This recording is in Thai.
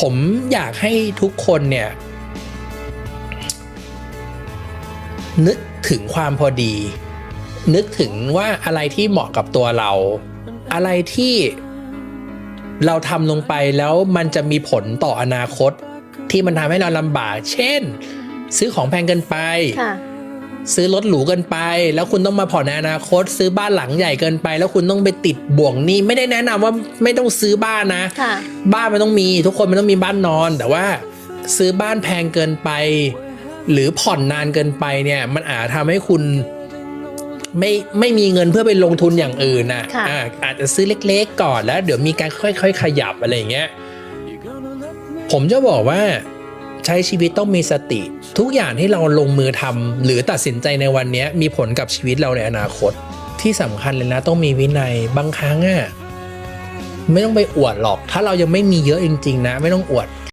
ผมอยากให้ทุกคนเนี่ย นึกถึงความพอดี นึกถึงว่าอะไรที่เหมาะกับตัวเรา อะไรที่เราทำลงไปแล้วมันจะมีผลต่ออนาคต ที่มันทำให้เราลำบาก เช่น ซื้อของแพงเกินไปค่ะ ซื้อรถหรูเกินไป แล้วคุณต้องมาผ่อนในอนาคต ซื้อบ้านหลังใหญ่เกินไป แล้วคุณต้องไปติดบ่วงหนี้ไม่ได้แนะนำว่าไม่ต้องซื้อบ้านนะค่ะบ้านมันต้องมีทุกคนมันต้องมีบ้านนอน แต่ว่าซื้อบ้านแพงเกินไป หรือผ่อนนานเกินไปเนี่ย มันอาจทำให้คุณไม่ไม่มีเงินเพื่อไปลงทุนอย่างอื่นนะค่ะอะอาจจะซื้อเล็กๆก่อนแล้ว เดี๋ยวมีการค่อย ๆ ขยับอะไรอย่างเงี้ยผมจะบอกว่า ใช้ชีวิตต้องมีสติ ทุกอย่างที่เราลงมือทำหรือตัดสินใจในวันนี้มีผลกับชีวิตเราในอนาคต ที่สำคัญเลยนะต้องมีวินัยบางครั้งอะไม่ต้องไปอวดหรอก ถ้าเรายังไม่มีเยอะจริง ๆ นะ ไม่ต้องอวด